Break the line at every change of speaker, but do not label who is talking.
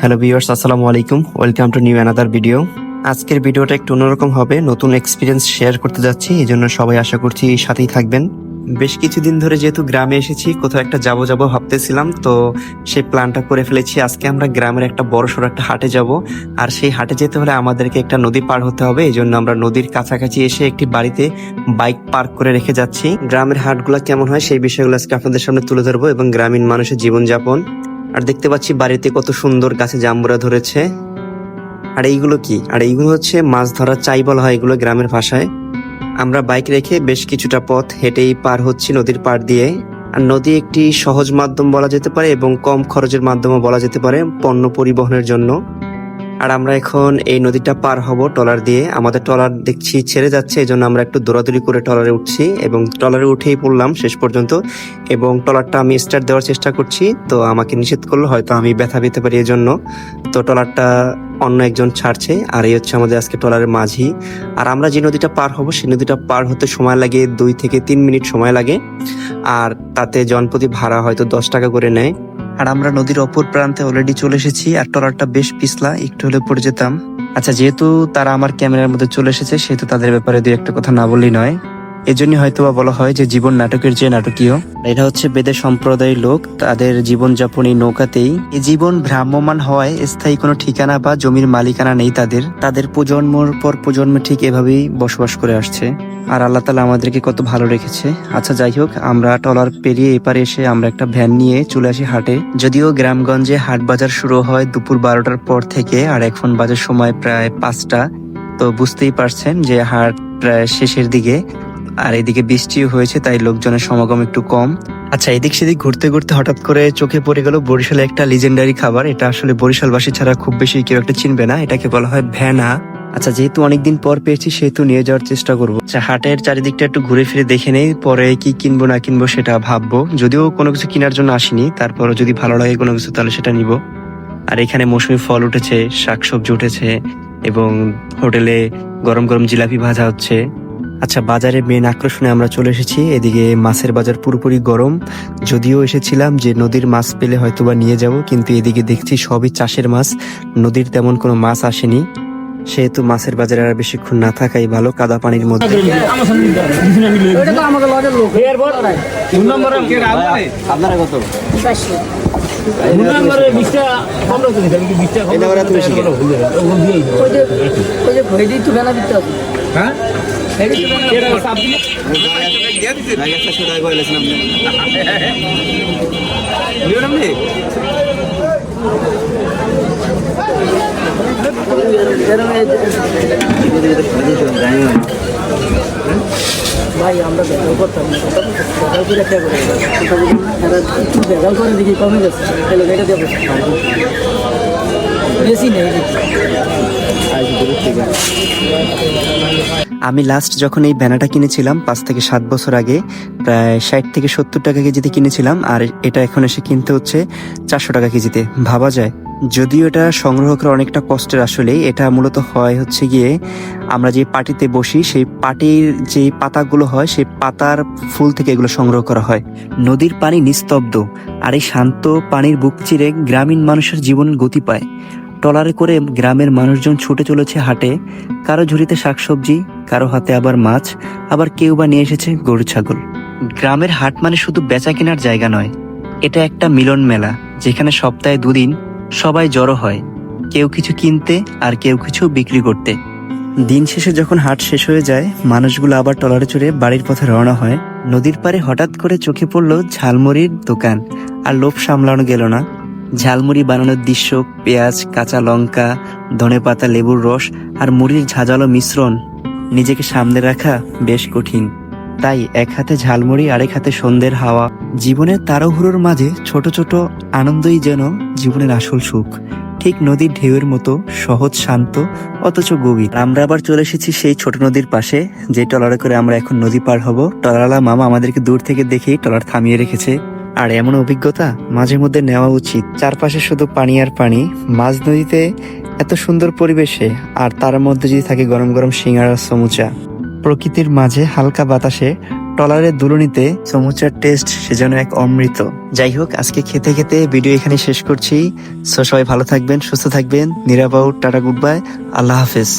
Hello viewers আসসালামু আলাইকুম welcome to new another video আজকের ভিডিওটা একটু অন্যরকম হবে, নতুন এক্সপিরিয়েন্স শেয়ার করতে যাচ্ছি, এই জন্য সবাই আশা করছি সাথেই থাকবেন। বেশ কিছুদিন ধরে যেহেতু গ্রামে এসেছি, কোথাও একটা যাব যাব ভাবতেছিলাম, তো সেই প্ল্যানটা করে ফেলেছি। আজকে আমরা গ্রামের একটা বড় সড়ো একটা হাটে যাব। আর সেই হাটে যেতে হলে আমাদেরকে একটা নদী পার হতে হবে এই জন্য আমরা নদীর কাছাকাছি এসে একটি বাড়িতে বাইক পার্ক করে রেখে যাচ্ছি। গ্রামের হাটগুলো কেমন হয় সেই বিষয়গুলো আজকে আপনাদের সামনে তুলে ধরবো এবং গ্রামীণ মানুষের জীবনযাপন। আর দেখতে পাচ্ছি বাড়িতে কত সুন্দর গাছে জাম্বুরা ধরেছে। আর এইগুলো কি? আর এইগুলো হচ্ছে মাছ ধরার চাই বলা হয় এগুলো গ্রামের ভাষায়। আমরা বাইক রেখে বেশ কিছুটা পথ হেঁটেই পার হচ্ছি নদীর পাড় দিয়ে। আর নদী একটি সহজ মাধ্যম বলা যেতে পারে এবং কম খরচের মাধ্যমও বলা যেতে পারে পণ্য পরিবহনের জন্য। আর আমরা এখন এই নদীটা পার হব ট্রলার দিয়ে। আমাদের ট্রলার দেখছি ছেড়ে যাচ্ছে এই জন্য আমরা একটু দৌড়াদৌড়ি করে ট্রলারে উঠছি এবং ট্রলারে উঠেই পড়লাম শেষ পর্যন্ত। এবং ট্রলারটা আমি স্টার্ট দেওয়ার চেষ্টা করছি, তো আমাকে নিষেধ করল, হয়তো আমি ব্যথা পেতে পারি এই জন্য তো ট্রলারটা অন্য একজন ছাড়ছে, আর এই হচ্ছে আমাদের আজকে ট্রলারের মাঝি। আর আমরা যে নদীটা পার হব, সেই নদীটা পার হতে সময় লাগে দুই থেকে তিন মিনিট সময় লাগে। আর তাতে জনপ্রতি ভাড়া হয়তো দশ টাকা করে নেয়। আর আমরা নদীর অপর প্রান্তে অলরেডি চলে এসেছি, আর ট্রলারটা বেশ পিছলা, একটু হলে পড়ে যেতাম। আচ্ছা যেহেতু তারা আমার ক্যামেরার মধ্যে চলে এসেছে, সেহেতু তাদের ব্যাপারে দুই একটা কথা না বললেই নয়। এজন্য হয়তো বা বলা হয় যে জীবন নাটকের যে নাটকীয়। এটা হচ্ছে বেদে সম্প্রদায়ের লোক তাদের জীবনযাপন এই নৌকাতেই। এই জীবন ভ্রাম্যমান হওয়ায় স্থায়ী কোনো ঠিকানা বা জমির মালিকানা নেই তাদের। তাদের প্রজন্মর পর প্রজন্ম ঠিক এভাবেই বসবাস করে আসছে। আর আল্লাহ তালা আমাদেরকে কত ভালো রেখেছে। আচ্ছা যাই হোক আমরা টলার পেরিয়ে এপারে এসে আমরা একটা ভ্যান নিয়ে চলে আসি হাটে। যদিও গ্রামগঞ্জে হাট বাজার শুরু হয় দুপুর বারোটার পর থেকে আর এখন বাজার সময় প্রায় পাঁচটা। তো বুঝতেই পারছেন যে হাট প্রায় শেষের দিকে। আর এদিকে বৃষ্টিও হয়েছে, তাই লোকজনের সমাগম একটু কম। আচ্ছা এদিক সেদিক ঘুরতে ঘুরতে হঠাৎ করে চোখে পড়ে গেল বরিশালে একটা লিজেন্ডারি খাবার। এটা আসলে বরিশালবাসী ছাড়া খুব বেশি কেউ একটা চিনবে না। এটাকে বলা হয় ভ্যানা আচ্ছা যেহেতু অনেকদিন পর পেয়েছি, সেহেতু নিয়ে যাওয়ার চেষ্টা করব। আচ্ছা হাটের চারিদিকটা একটু ঘুরে ফিরে দেখে নেই, পরে কি কিনবো না কিনবো সেটা ভাববো। যদিও কোনো কিছু কেনার জন্য আসিনি, তারপরও যদি ভালো লাগে কোনো কিছু, তাহলে সেটা নিব। আর এখানে মৌসুমি ফল উঠেছে, শাকসবজি উঠেছে, এবং হোটেলে গরম গরম জিলাপি ভাজা হচ্ছে। আচ্ছা বাজারে মেন আকর্ষণে আমরা চলে এসেছি। এদিকে মাছের বাজার পুরোপুরি গরম। যদিও এসেছিলাম যে নদীর মাছ পেলে হয়তোবা নিয়ে যাব কিন্তু এদিকে দেখছি সবই চাষের মাছ। নদীর তেমন কোনো মাছ আসেনি। সেহেতু মাছের বাজারে আর বেশিক্ষণ না থাকাই ভালো কাদা পানির মধ্যে।
আপনারা কত?
ভাই আমরা বেগাল করতাম বেগাল করে একটা করে বেগাল করে দেখি কমে গেছে তাহলে এটা দেবো বেশি নেই
আমি লাস্ট যখন এই ব্যানাটা কিনেছিলাম, পাঁচ থেকে সাত বছর আগে, প্রায় ষাট থেকে সত্তর টাকা কেজিতে কিনেছিলাম, আর এটা এখন এসে কিনতে হচ্ছে চারশো টাকা কেজিতে। ভাবা যায়। যদিও এটা সংগ্রহ করা অনেকটা কষ্টের আসলে এটা মূলত হয় হচ্ছে গিয়ে আমরা যে পাটিতে বসি, সেই পাটির যে পাতাগুলো হয়, সেই পাতার ফুল থেকে এগুলো সংগ্রহ করা হয়। নদীর পানি নিস্তব্ধ, আর এই শান্ত পানির বুক চিরে গ্রামীণ মানুষের জীবনের গতি পায়। ট্রলারে করে গ্রামের মানুষজন ছুটে চলেছে হাটে, কারও ঝুড়িতে শাকসবজি কারও হাতে আবার মাছ, আবার কেউ বা নিয়ে এসেছে গরু, ছাগল। গ্রামের হাট মানে শুধু বেচা কেনার জায়গা নয়, এটা একটা মিলন মেলা, যেখানে সপ্তাহে দুদিন সবাই জড়ো হয়, কেউ কিছু কিনতে আর কেউ কিছু বিক্রি করতে। দিন শেষে যখন হাট শেষ হয়ে যায়, মানুষগুলো আবার ট্রলারে চড়ে বাড়ির পথে রওনা হয়। নদীর পাড়ে হঠাৎ করে চোখে পড়ল ঝালমুড়ির দোকান, আর লোভ সামলানো গেল না। ঝালমুড়ি বানানোর দৃশ্য, পেঁয়াজ, কাঁচা লঙ্কা, ধনেপাতা, লেবুর রস, আর মুড়ির ঝাঁঝালো মিশ্রণ নিজেকে সামনে রাখা বেশ কঠিন। তাই এক হাতে ঝালমুড়ি, আরেক হাতে সন্ধ্যের হাওয়া। জীবনের তাড়াহুড়োর মাঝে ছোট ছোট আনন্দই যেন জীবনের আসল সুখ। ঠিক নদীর ঢেউয়ের মতো সহজ, শান্ত, অথচ গভীর। আমরা আবার চলে এসেছি সেই ছোট নদীর পাশে, যে টলারে করে আমরা এখন নদী পার হব। ট্রলারওয়ালা মামা আমাদেরকে দূর থেকে দেখেই টলার থামিয়ে রেখেছে। আর এমন অভিজ্ঞতা মাঝে মধ্যে নেওয়া উচিত। চারপাশে শুধু পানি আর পানি, মাঝ নদীতে এত সুন্দর পরিবেশে আর তার মধ্যে যদি থাকে গরম গরম সিঙ্গারা সমুচা। প্রকৃতির মাঝে হালকা বাতাসে টলারের দুলনিতে সমুচার টেস্ট সে যেন এক অমৃত। যাই হোক, আজকে খেতে খেতে ভিডিও এখানে শেষ করছি। সবাই ভালো থাকবেন, সুস্থ থাকবেন। নিরাপাউ টাটা, গুড বাই। আল্লাহ হাফেজ।